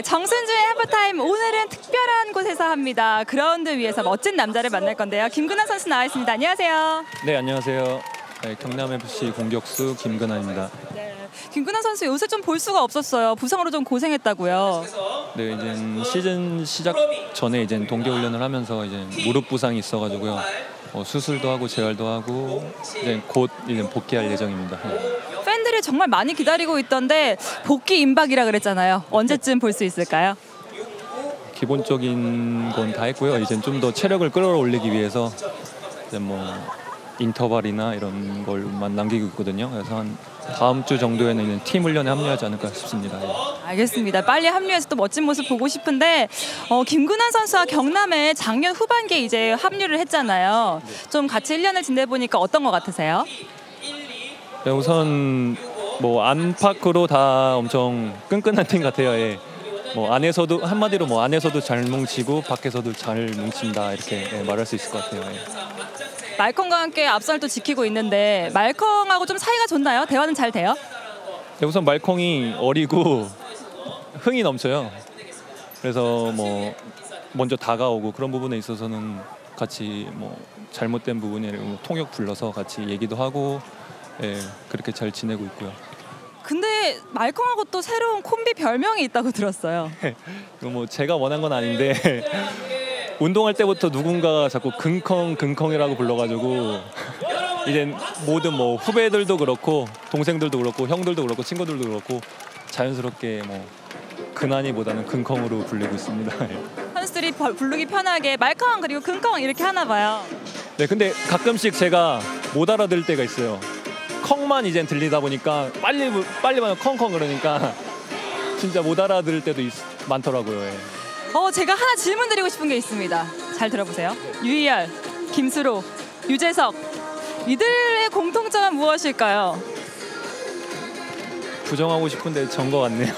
네, 정순주의 하프타임 오늘은 특별한 곳에서 합니다. 그라운드 위에서 멋진 남자를 만날 건데요. 김근환 선수 나와 있습니다. 안녕하세요. 네 안녕하세요. 네, 경남 FC 공격수 김근환입니다. 네, 김근환 선수 요새 좀 볼 수가 없었어요. 부상으로 좀 고생했다고요. 네 이제 시즌 시작 전에 이제 동계 훈련을 하면서 이제 무릎 부상이 있어가지고요. 어, 수술도 하고 재활도 하고 이제 곧 이제 복귀할 예정입니다. 네. 팬들이 정말 많이 기다리고 있던데 복귀 임박이라 그랬잖아요. 언제쯤 볼 수 있을까요? 기본적인 건 다 했고요. 이제 좀 더 체력을 끌어올리기 위해서 이제 뭐 인터벌이나 이런 걸만 남기고 있거든요. 그래서 한 다음 주 정도에는 팀 훈련에 합류하지 않을까 싶습니다. 예. 알겠습니다. 빨리 합류해서 또 멋진 모습 보고 싶은데 어, 김근환 선수와 경남에 작년 후반기에 이제 합류를 했잖아요. 좀 같이 1년을 지내보니까 어떤 것 같으세요? 네, 우선 뭐 안팎으로 다 엄청 끈끈한 팀 같아요. 예. 뭐 안에서도 한마디로 뭐 안에서도 잘 뭉치고 밖에서도 잘 뭉친다 이렇게 예, 말할 수 있을 것 같아요. 예. 말컹과 함께 앞선을 또 지키고 있는데 말컹하고 좀 사이가 좋나요? 대화는 잘 돼요? 네, 우선 말콩이 어리고 흥이 넘쳐요. 그래서 뭐 먼저 다가오고 그런 부분에 있어서는 같이 뭐 잘못된 부분이 뭐 통역 불러서 같이 얘기도 하고 예, 그렇게 잘 지내고 있고요. 근데 말컹하고 또 새로운 콤비 별명이 있다고 들었어요. 뭐 제가 원한 건 아닌데 운동할 때부터 누군가가 자꾸 근컹 근컹이라고 불러가지고 이제 모든 뭐 후배들도 그렇고 동생들도 그렇고 형들도 그렇고 친구들도 그렇고 자연스럽게 뭐 근한이보다는 근컹으로 불리고 있습니다. 선수들이 벌- 부르기 편하게 말컹 그리고 근컹 이렇게 하나 봐요. 네, 근데 가끔씩 제가 못 알아들 때가 있어요. 컹만 이젠 들리다 보니까 빨리 빨리 말하면 컹컹 그러니까 진짜 못 알아들을 때도 있, 많더라고요. 예. 어, 제가 하나 질문 드리고 싶은 게 있습니다. 잘 들어보세요. 유희열, 김수로, 유재석 이들의 공통점은 무엇일까요? 부정하고 싶은데 전거 같네요.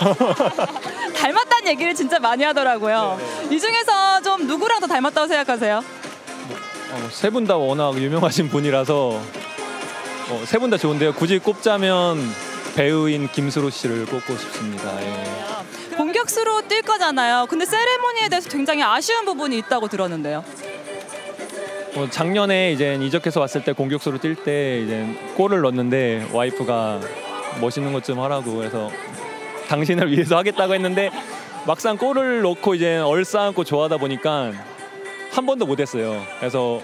닮았다는 얘기를 진짜 많이 하더라고요. 이 중에서 좀 누구랑 더 닮았다고 생각하세요? 어, 세분 다 워낙 유명하신 분이라서 어, 세분 다 좋은데요. 굳이 꼽자면 배우인 김수로 씨를 꼽고 싶습니다. 예. 공격수로 뛸 거잖아요. 근데 세레모니에 대해서 굉장히 아쉬운 부분이 있다고 들었는데요. 어, 작년에 이제 이적해서 왔을 때 공격수로 뛸 때 이제 골을 넣었는데 와이프가 멋있는 것 좀 하라고 해서 당신을 위해서 하겠다고 했는데 막상 골을 넣고 이제 얼싸안고 좋아하다 보니까 한 번도 못했어요. 그래서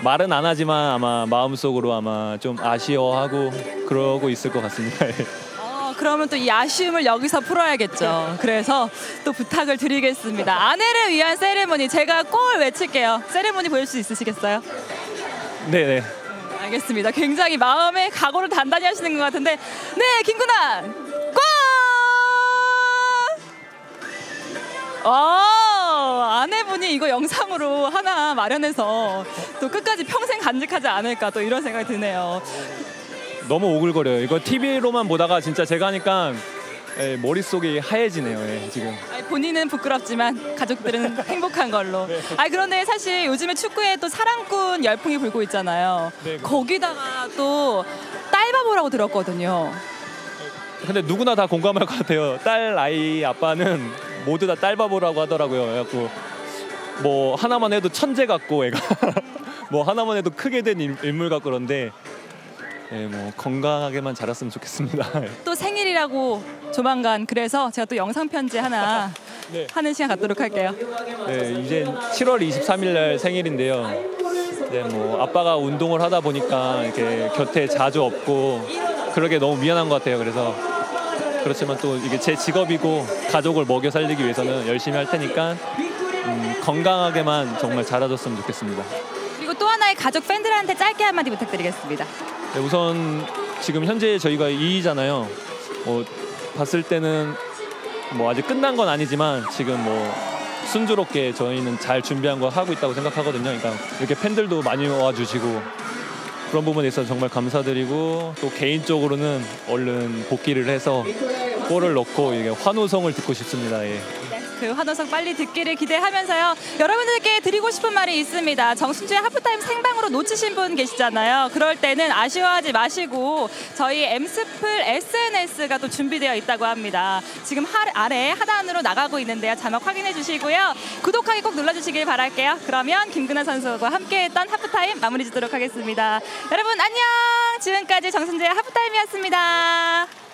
말은 안 하지만 아마 마음속으로 아마 좀 아쉬워하고 그러고 있을 것 같습니다. 어, 그러면 또 이 아쉬움을 여기서 풀어야겠죠. 그래서 또 부탁을 드리겠습니다. 아내를 위한 세레모니 제가 골 외칠게요. 세레모니 보여줄 수 있으시겠어요? 네네. 알겠습니다. 굉장히 마음의 각오를 단단히 하시는 것 같은데, 네, 김구난 골! 어, 아내분이 이거 영상으로 하나 마련해서 또 끝까지 평생 간직하지 않을까 또 이런 생각이 드네요. 너무 오글거려요. 이거 TV로만 보다가 진짜 제가 하니까 예, 머릿속이 하얘지네요. 예, 지금. 아니, 본인은 부끄럽지만 가족들은 행복한 걸로. 아 그런데 사실 요즘에 축구에 또 사랑꾼 열풍이 불고 있잖아요. 네. 거기다가 또 딸바보라고 들었거든요. 근데 누구나 다 공감할 것 같아요. 딸 아이 아빠는 모두 다 딸바보라고 하더라고요. 그래갖고 뭐 하나만 해도 천재 같고 애가 뭐 하나만 해도 크게 된 일- 인물 같고 그런데 예, 뭐 건강하게만 자랐으면 좋겠습니다. 또 생일이라고 조만간 그래서 제가 또 영상 편지 하나 네. 하는 시간 갖도록 할게요. 네, 이제 7월 23일 날 생일인데요. 네, 뭐 아빠가 운동을 하다 보니까 이렇게 곁에 자주 없고 그러게 너무 미안한 것 같아요. 그래서 그렇지만 또 이게 제 직업이고 가족을 먹여 살리기 위해서는 열심히 할 테니까 음, 건강하게만 정말 자라줬으면 좋겠습니다. 그리고 또 하나의 가족 팬들한테 짧게 한마디 부탁드리겠습니다. 네, 우선 지금 현재 저희가 2위잖아요. 뭐 봤을 때는 뭐 아직 끝난 건 아니지만 지금 뭐 순조롭게 저희는 잘 준비한 거 하고 있다고 생각하거든요. 그러니까 이렇게 팬들도 많이 와주시고 그런 부분에 있어서 정말 감사드리고 또 개인적으로는 얼른 복귀를 해서 골을 넣고 환호성을 듣고 싶습니다. 예. 네, 그 환호성 빨리 듣기를 기대하면서요. 여러분들께 드리고 싶은 말이 있습니다. 정순주의 하프타임 생방으로 놓치신 분 계시잖아요. 그럴 때는 아쉬워하지 마시고 저희 엠스플 SNS가 또 준비되어 있다고 합니다. 지금 하, 아래 하단으로 나가고 있는데요. 자막 확인해 주시고요. 구독하기 꼭 눌러주시길 바랄게요. 그러면 김근아 선수와 함께했던 하프타임 마무리 짓도록 하겠습니다. 여러분 안녕. 지금까지 정순주의 하프타임이었습니다.